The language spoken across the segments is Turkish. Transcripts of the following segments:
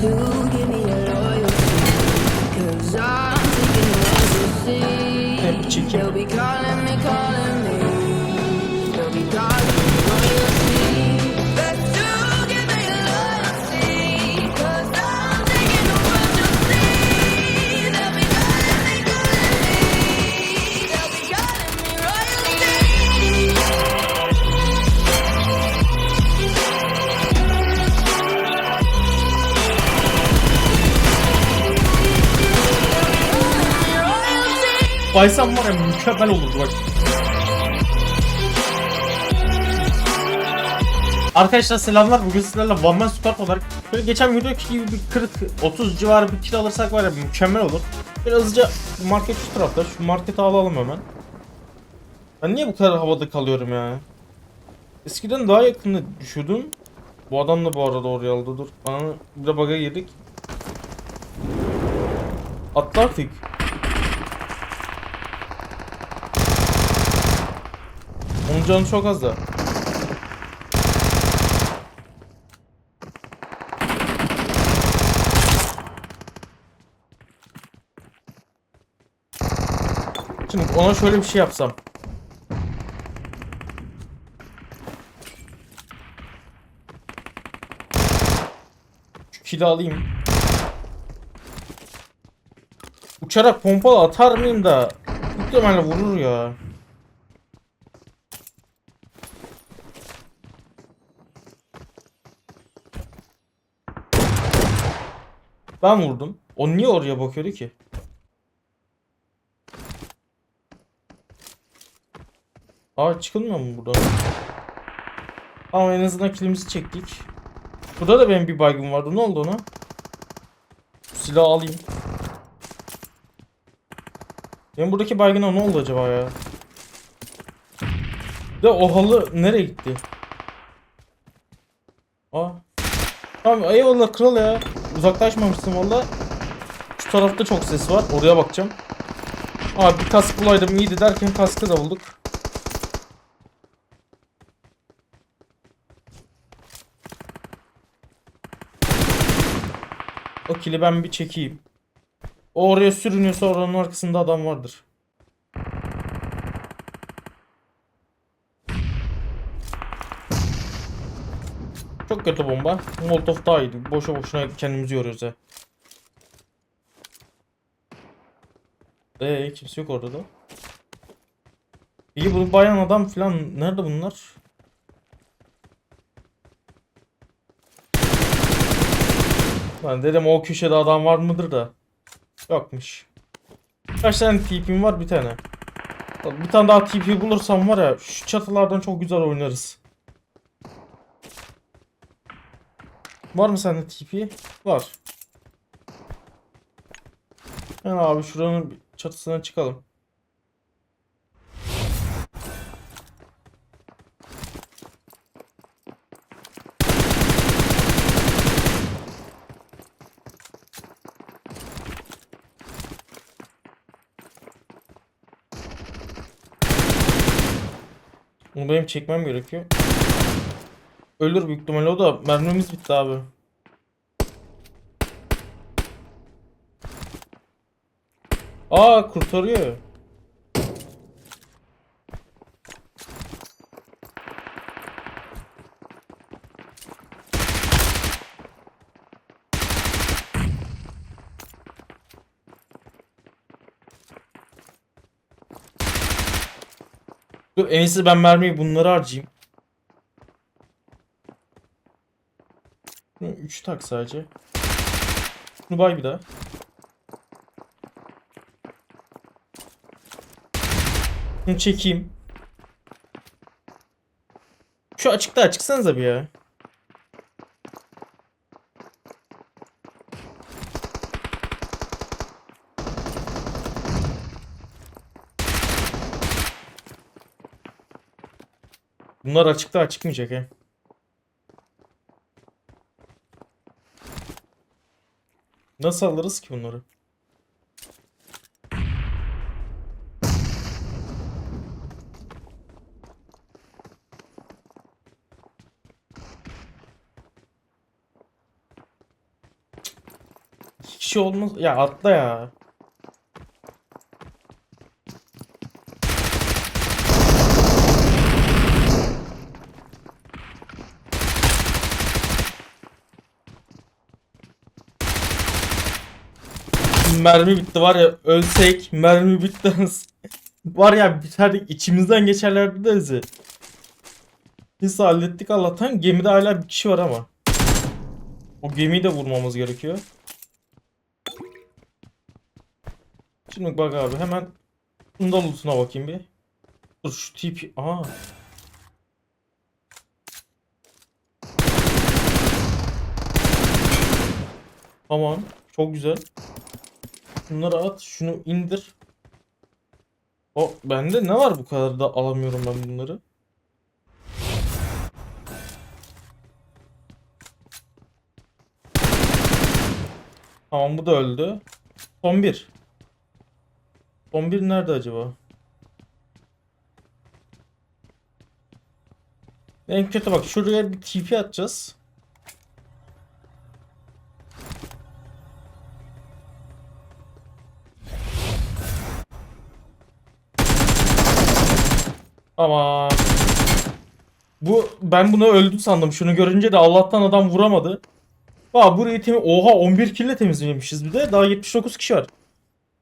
Çıkar mı ya? Best to give Baysam var ya mükemmel olurdu bak. Arkadaşlar selamlar. Bugün sizlerle One Man Squad olarak böyle geçen videodaki gibi bir 40-30 civarı bir kill alırsak var ya mükemmel olur. Böyle hızlıca market şu tarafta. Şu marketi alalım hemen. Ben niye bu kadar havada kalıyorum ya? Eskiden daha yakında düşüyordum. Bu adam da bu arada oraya aldı. Dur. Bana bir de bug'a girdik. Atlardık. Canı çok az da. Şimdi ona şöyle bir şey yapsam. Şu kili alayım. Uçarak pompalı atar mıyım da muhtemelen vurur ya. Ben vurdum. O niye oraya bakıyordu ki? Aa çıkılmıyor mu buradan? Ama en azından kilimizi çektik. Burada da benim bir baygın vardı. Ne oldu ona? Silahı alayım. Benim buradaki baygına ne oldu acaba ya? De o halı nereye gitti? Aa. Tamam eyvallah kral ya. Uzaklaşmamışsın valla. Şu tarafta çok ses var. Oraya bakacağım. Aa bir kask bulaydım iyiydi derken kaskı da bulduk. O kili ben bir çekeyim. O oraya sürünüyorsa oranın arkasında adam vardır. Çok kötü bomba. Molotov daha iyiydi. Boşa boşuna kendimizi yoruyoruz ya. Eee kimse yok orada da. İyi bu bayan adam falan nerede bunlar? Ben dedim o köşede adam var mıdır da. Yokmuş. Kaç tane TP'm var bir tane. Bir tane daha TP bulursam var ya şu çatılardan çok güzel oynarız. Var mı sende TP? Var. Yani abi şuranın çatısına çıkalım. Bunu benim çekmem gerekiyor. Ölür büyük ihtimalle o da mermimiz bitti abi. Aa kurtarıyor. Dur en iyisi ben mermiyi bunları harcayayım. 3 tak sadece. Şunu bay bir daha. Bunu çekeyim. Şu açıkta açıksanıza bir ya. Bunlar açıkta açıkmayacak he. Nasıl alırız ki bunları? İki kişi olmaz. Ya atla ya. Mermi bitti var ya ölsek mermi bitti. var ya biterdik içimizden geçerlerdi de bizi. Biz hallettik Allah'tan. Gemide hala bir kişi var ama. O gemiyi de vurmamız gerekiyor. Şimdi bak abi hemen Bunda lootuna bakayım bir. Dur şu tip. Aha. Tamam. Çok güzel. Bunları at. Şunu indir. O bende ne var bu kadar da alamıyorum ben bunları. Tamam bu da öldü. Son bir. Son bir nerede acaba? En kötü bak şuraya bir TP atacağız. Ama bu ben bunu öldü sandım. Şunu görünce de Allah'tan adam vuramadı. Aa burayı temi Oha 11 kille temizlemişiz bir de. Daha 79 kişi var.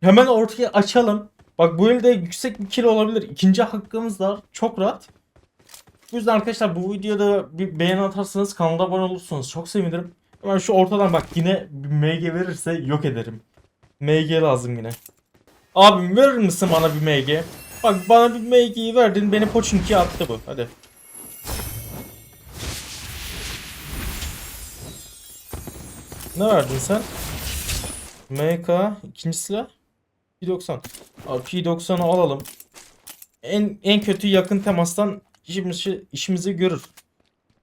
Hemen ortaya açalım. Bak bu elde yüksek bir kill olabilir. İkinci hakkımız da. Çok rahat. Bu yüzden arkadaşlar bu videoda bir beğeni atarsanız kanala abone olursanız çok sevinirim. Hemen şu ortadan bak yine MG verirse yok ederim. MG lazım yine. Abim verir misin bana bir MG? Bak bana bir MG'yi verdin beni Pochinki'ye attı bu. Hadi. Ne verdin sen? MK ikinci silah. P90. Abi P90'ı alalım. En en kötü yakın temastan işimizi, işimizi görür.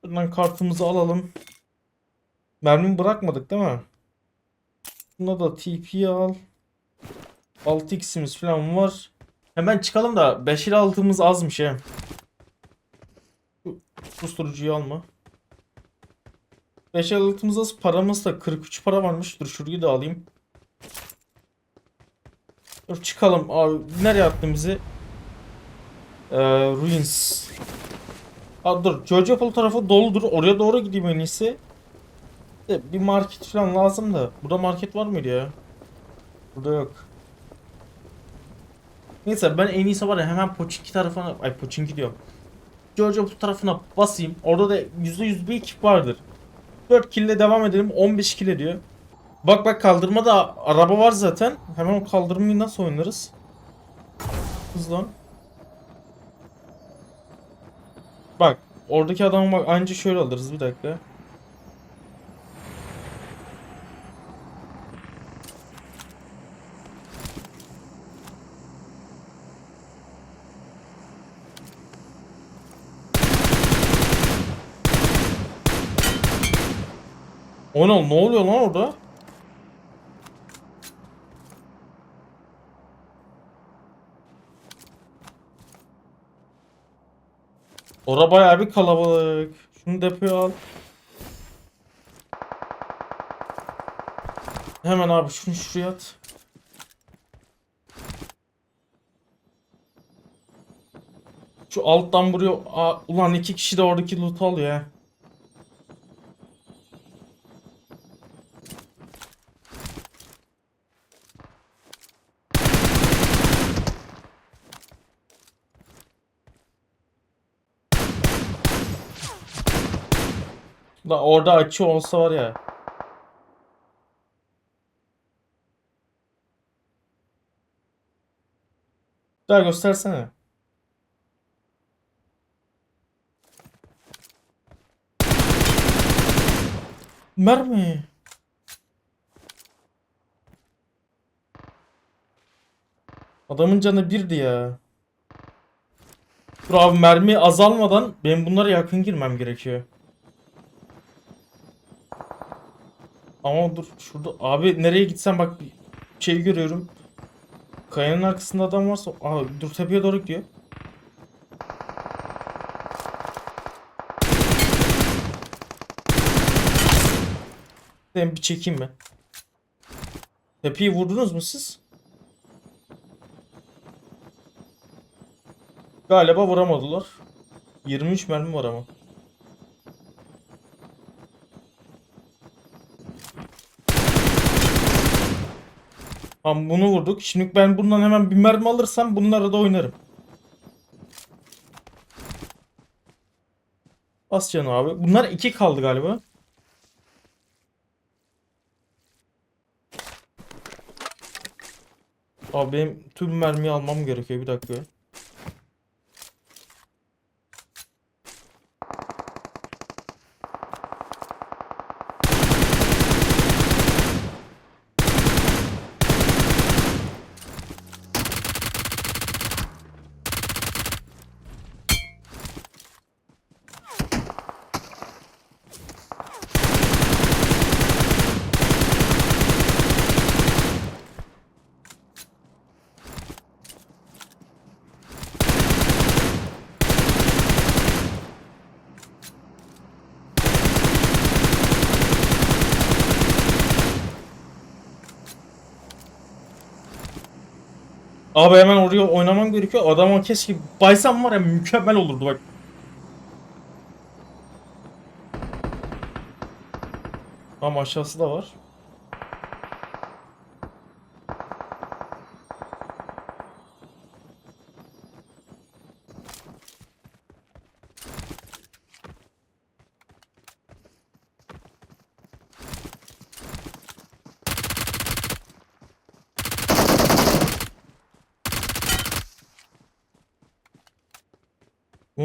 Buradan kartımızı alalım. Mermi bırakmadık değil mi? Buna da TP al. 6x'imiz falan var. Hemen çıkalım da 5 ile 6'mız azmış he. Susturucuyu alma. 5 ile 6'mız az. Paramız da 43 para varmış. Dur şurayı da alayım. Dur çıkalım. Abi nereye attın bizi? Ee, Ruins. Aa, dur. Georgiapol tarafı doludur. Oraya doğru gideyim en iyisi. Bir market falan lazım da. Burada market var mıydı ya? Burada yok. Neyse ben en iyisi var ya hemen Pochinki tarafına ay Pochinki diyorum. Georgiapol tarafına basayım. Orada da %100 bir ekip vardır. 4 kill ile devam edelim. 15 kill ediyor. Bak bak kaldırmada araba var zaten. Hemen o kaldırmayı nasıl oynarız? Hızlan. Bak oradaki adamı bak anca şöyle alırız bir dakika. O ne, oluyor lan orada? Ora bayağı bir kalabalık. Şunu depoya al. Hemen abi şunu şuraya at. Şu alttan buraya Aa, ulan iki kişi de oradaki loot alıyor ya. Da orada açı olsa var ya. Daha göstersene. Mermi. Adamın canı birdi ya. Dur abi mermi azalmadan benim bunlara yakın girmem gerekiyor. Ama dur şurada abi nereye gitsem bak bir şey görüyorum. Kayanın arkasında adam varsa Aa, dur tepeye doğru gidiyor. Ben bir çekeyim ben. Tepeyi vurdunuz mu siz? Galiba vuramadılar. 23 mermi var ama. Tamam bunu vurduk. Şimdi ben bundan hemen bir mermi alırsam bunlara da oynarım. Bas canım abi. Bunlar iki kaldı galiba. Abi benim tüm mermiyi almam gerekiyor. Bir dakika. Abi hemen oraya oynamam gerekiyor. Adama keşke baysam var ya mükemmel olurdu bak. Ama aşağısı da var.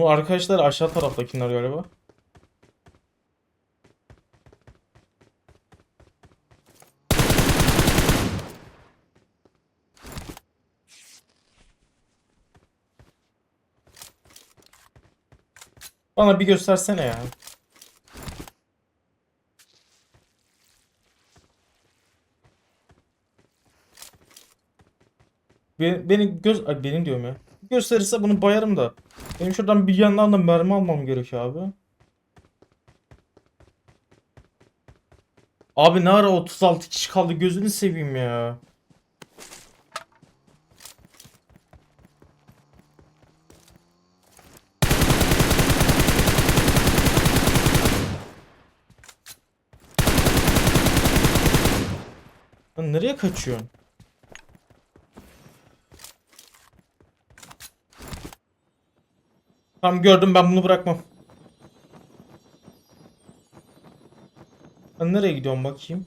Bu arkadaşlar aşağı taraftakiler galiba. Bana bir göstersene ya. Be- Beni göz Ay, benim diyorum ya. Gösterirse bunu bayarım da. Benim şuradan bir yandan da mermi almam gerekiyor abi. Abi ne ara 36 kişi kaldı gözünü seveyim ya. Lan nereye kaçıyorsun? Tamam gördüm ben bunu bırakmam. Ben nereye gidiyorum bakayım.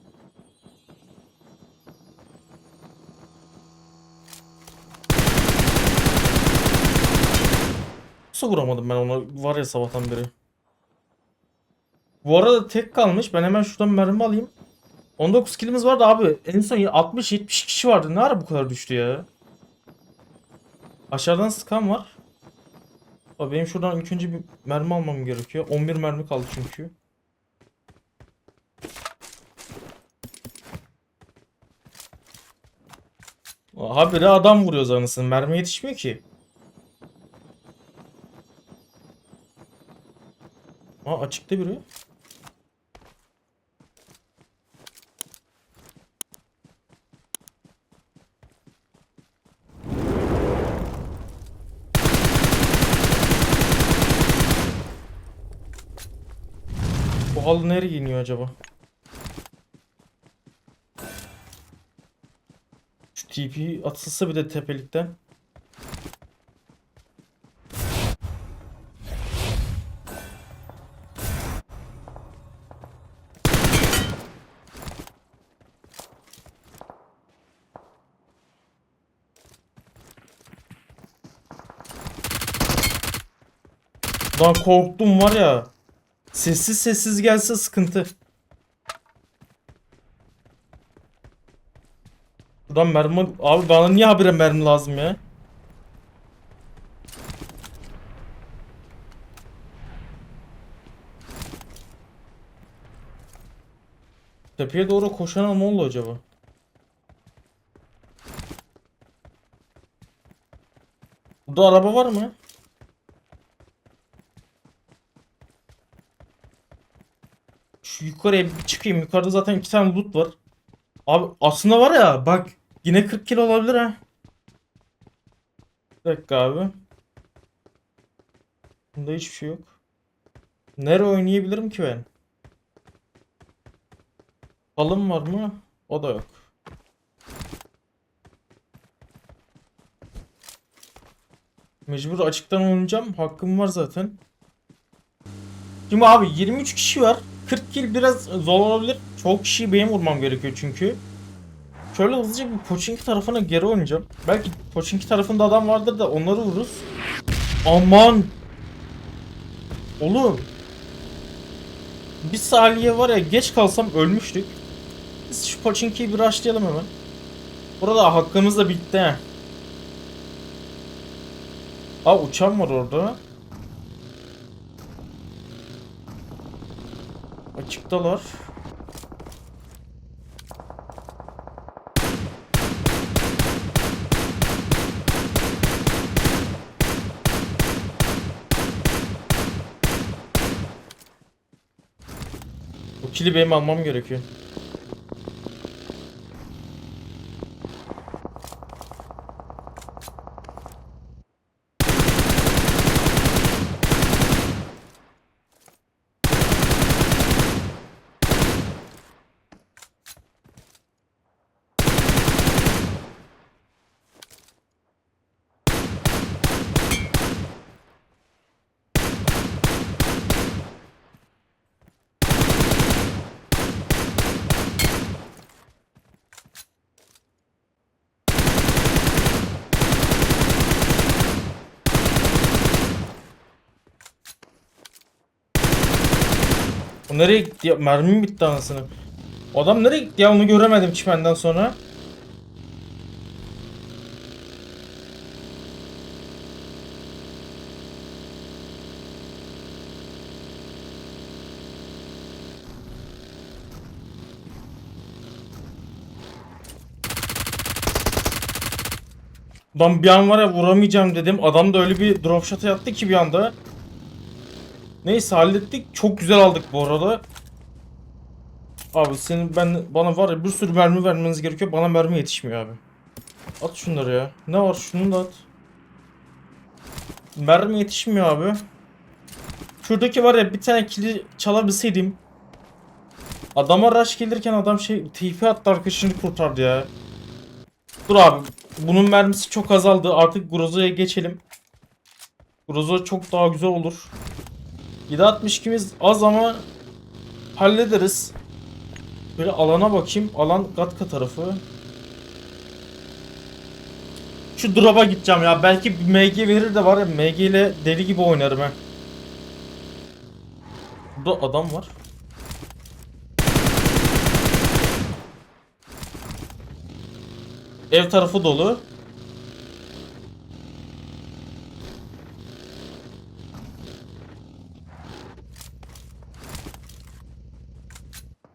Nasıl vuramadım ben onu var ya sabahtan beri. Bu arada tek kalmış. Ben hemen şuradan mermi alayım. 19 kilimiz vardı abi. En son 60-70 kişi vardı. Ne ara bu kadar düştü ya? Aşağıdan sıkan var. Abi benim şuradan ilk önce bir mermi almam gerekiyor. 11 mermi kaldı çünkü. Habire adam vuruyor anasını. Mermi yetişmiyor ki. Aa açıkta biri. Bu nereye iniyor acaba? Şu TP atılsa bir de tepelikten. Lan korktum var ya. Sessiz sessiz gelse sıkıntı. Buradan mermi... Abi bana niye habire mermi lazım ya? Tepeye doğru koşan ne oldu acaba? Burada araba var mı? Şu yukarıya bir çıkayım. Yukarıda zaten iki tane loot var. Abi aslında var ya bak yine 40 kilo olabilir ha. Bir dakika abi. Bunda hiçbir şey yok. Nereye oynayabilirim ki ben? Alım var mı? O da yok. Mecbur açıktan oynayacağım. Hakkım var zaten. Şimdi abi 23 kişi var. 40 kill biraz zor olabilir. Çok kişiyi benim vurmam gerekiyor çünkü. Şöyle hızlıca bir Pochinki tarafına geri oynayacağım. Belki Pochinki tarafında adam vardır da onları vururuz. Aman! Oğlum! Bir saniye var ya geç kalsam ölmüştük. Biz şu Pochinki'yi bir rushlayalım hemen. Burada hakkımız da bitti. Aa uçan var orada. Açıktalar. Kili benim almam gerekiyor. Nereye gitti ya? Mermim bitti anasını. Adam nereye gitti ya? Onu göremedim çimenden sonra. Lan bir an var ya vuramayacağım dedim. Adam da öyle bir drop shot attı ki bir anda. Neyse hallettik. Çok güzel aldık bu arada. Abi senin ben bana var ya bir sürü mermi vermeniz gerekiyor. Bana mermi yetişmiyor abi. At şunları ya. Ne var şunu da at. Mermi yetişmiyor abi. Şuradaki var ya bir tane kili çalabilseydim. Adama rush gelirken adam şey TP attı arkadaşını kurtardı ya. Dur abi. Bunun mermisi çok azaldı. Artık Grozo'ya geçelim. Grozo çok daha güzel olur. 7.62'miz az ama hallederiz. Böyle alana bakayım. Alan Gatka tarafı. Şu drop'a gideceğim ya. Belki MG verir de var ya MG ile deli gibi oynarım ha. Burada adam var. Ev tarafı dolu.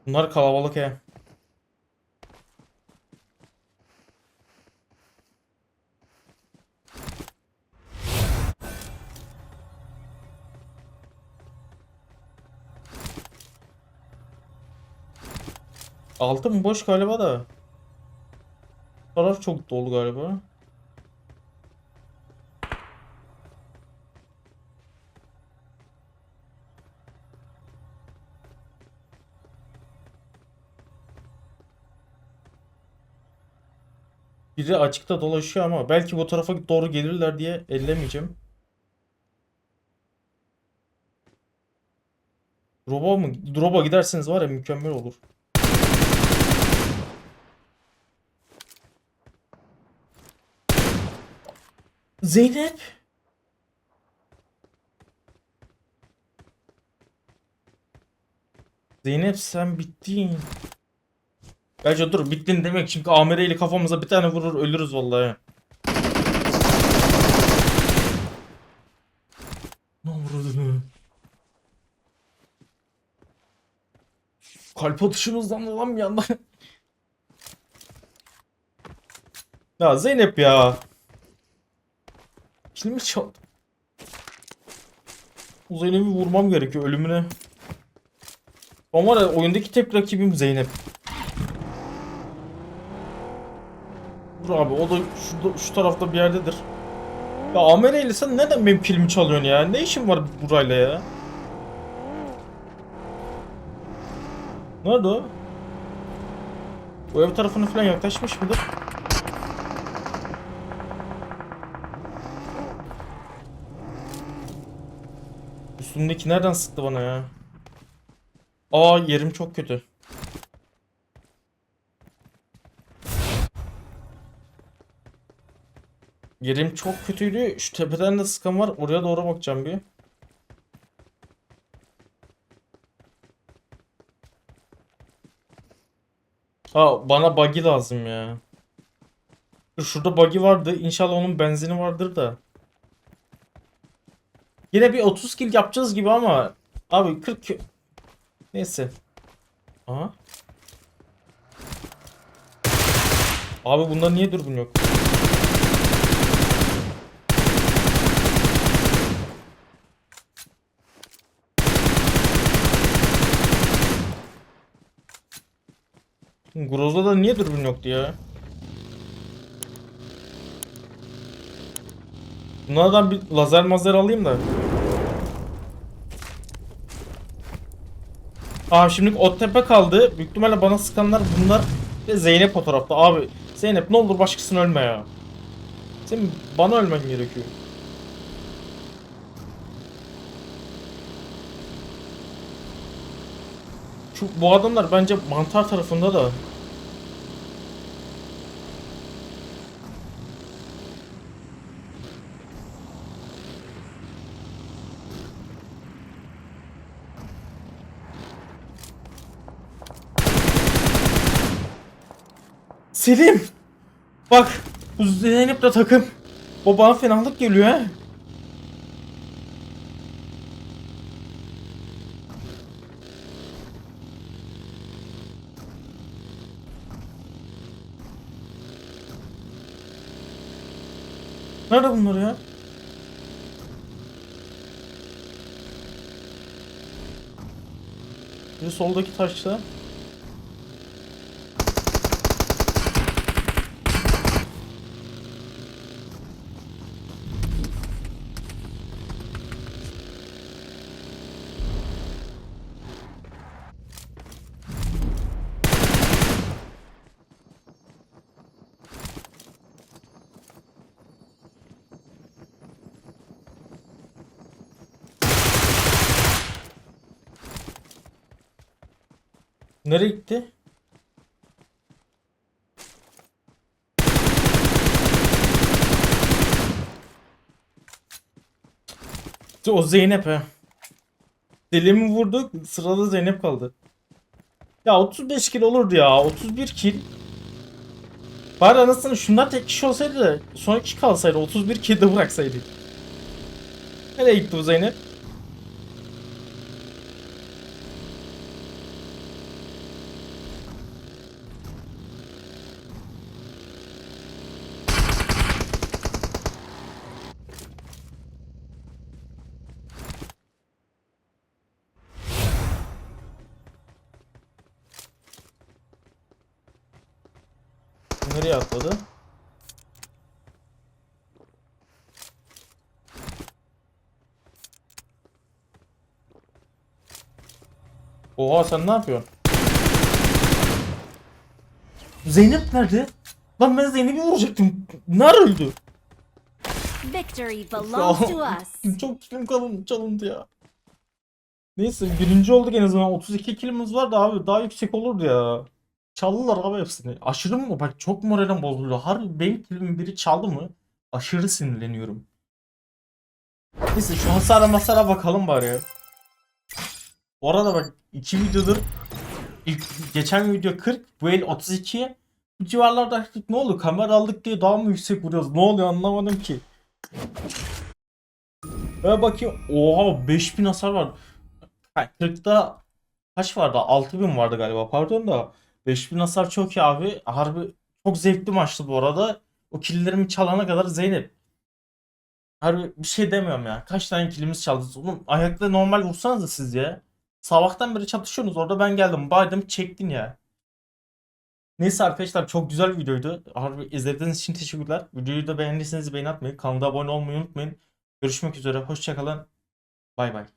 Bunlar kalabalık ya. Altı mı boş galiba da. Taraf çok dolu galiba. Biri açıkta dolaşıyor ama belki bu tarafa doğru gelirler diye ellemeyeceğim. Drop'a mı? Drop'a giderseniz var ya mükemmel olur. Zeynep. Zeynep sen bittin. Bence dur bittin demek çünkü Amire ile kafamıza bir tane vurur ölürüz vallahi. Ne vurdu Kalp atışımızdan lan bir yandan. ya Zeynep ya. Kilimi çaldı. O Zeynep'i vurmam gerekiyor ölümüne. Ama oyundaki tek rakibim Zeynep. Dur abi o da şu, şu tarafta bir yerdedir. Ya Amereyli sen neden benim kilimi çalıyorsun ya? Ne işin var burayla ya? Nerede o? Bu ev tarafına falan yaklaşmış mıdır? Üstümdeki nereden sıktı bana ya? Aa yerim çok kötü. Yerim çok kötüydü. Şu tepeden de sıkan var. Oraya doğru bakacağım bir. Ha bana buggy lazım ya. Şurada buggy vardı. İnşallah onun benzini vardır da. Yine bir 30 kill yapacağız gibi ama abi 40 ki- Neyse. Aha. Abi bunda niye dürbün yok? Groza'da da niye dürbün yoktu ya? Bunlardan bir lazer mazer alayım da. Abi şimdilik o tepe kaldı. Büyük ihtimalle bana sıkanlar bunlar ve Zeynep o tarafta. Abi Zeynep ne olur başkasını ölme ya. Senin bana ölmen gerekiyor. Şu bu adamlar bence mantar tarafında da. Selim! Bak bu Zeynep de takım. O bana fenalık geliyor ha. Nerede bunlar ya? Bir soldaki taşta. Nereye gitti? O Zeynep ha. Selim'i vurduk. Sırada Zeynep kaldı. Ya 35 kill olurdu ya. 31 kill. Bari anasını şunlar tek kişi olsaydı da son kişi kalsaydı 31 kill de bıraksaydık. Nereye gitti bu Zeynep? Nereye atladı? Oha sen ne yapıyorsun? Zeynep nerede? Lan ben Zeynep'i vuracaktım. Nerede öldü? Victory belongs to us. Çok kilim kalın çalındı ya. Neyse birinci olduk en azından 32 kilimiz var da abi daha yüksek olurdu ya. Çaldılar abi hepsini. Aşırı mı? Bak çok moralim bozuluyor. Harbi benim kilimin biri çaldı mı? Aşırı sinirleniyorum. Neyse şu hasara masara bakalım bari. Bu arada bak iki videodur ilk geçen video 40 bu el 32 bu civarlarda artık ne oldu kamera aldık diye daha mı yüksek vuruyoruz ne oluyor anlamadım ki. Ve bakayım oha 5000 hasar var. Ha, 40'ta kaç vardı? 6000 vardı galiba pardon da 5000 hasar çok iyi abi. Harbi çok zevkli maçtı bu arada. O killlerimi çalana kadar Zeynep. Harbi bir şey demiyorum ya. Kaç tane killimiz çaldınız? Oğlum ayakta normal vursanız da siz ya. Sabahtan beri çatışıyorsunuz. Orada ben geldim. Baydım çektin ya. Neyse arkadaşlar çok güzel bir videoydu. Harbi izlediğiniz için teşekkürler. Videoyu da beğendiyseniz beğeni atmayı, kanala abone olmayı unutmayın. Görüşmek üzere. Hoşçakalın. Bay bay.